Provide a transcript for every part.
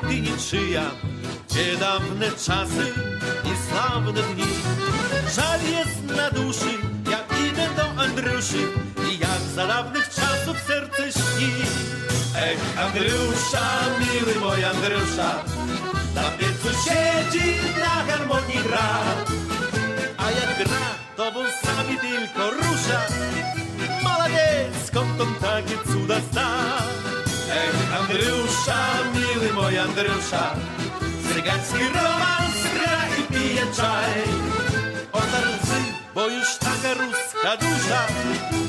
ty i czyja. Gdzie dawne czasy i sławne dni. Żal jest na duszy, jak idę do Andruszy I jak za dawnych czasów serce śni. Ech Andriusza, miły mój Andriusza. Na piecu siedzi, na harmonii gra. A jak gra, to wąsami tylko rusza. Maladec, skąd on takie cud miły mój Andrusza, cygański romans gra i pije czaj. Otar łzy, bo już taka ruska dusza.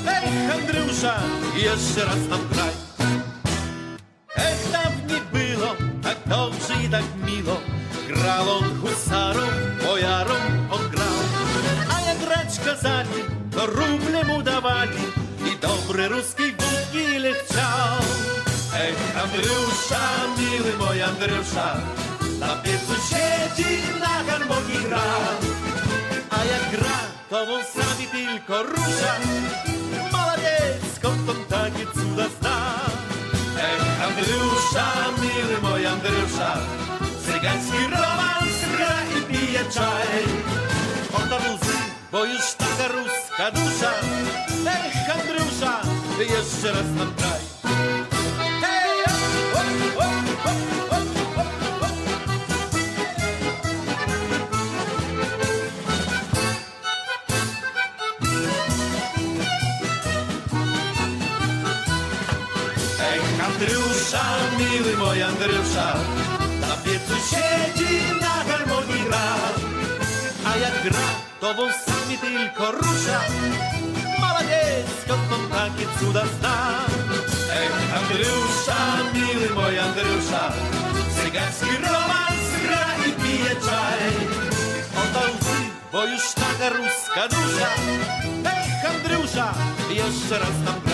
Ech, Andrusza, jeszcze raz nam kraj. Ech, dawniej było tak dobrze i tak miło. Grał on husarom, bojarom on grał. A jak grać kazali, to ruble mu dawali i Andrusza, miły mój Andrusza, na piecu siedzi, na harmonii gra. A jak gra, to wąsami tylko rusza. Mała wie, skąd on takie cuda zna. Ech, Andrusza, miły mój Andrusza, cygański romans gra i pije czaj. Oda muzy, bo już taka ruska dusza. Ech, Andrusza, ty jeszcze raz nam kraj. Andriusza, miły mój Andriusza. Na piecu siedzi, na harmonii gra. A jak gra, to wąsami tylko rusza. Malanie, skąd on takie cuda zna? Ej, Andriusza, miły mój Andriusza. Cygański romans gra i pije czaj. Oto łzy, bo już taka ruska dusza. Ej, Andriusza, jeszcze raz tam.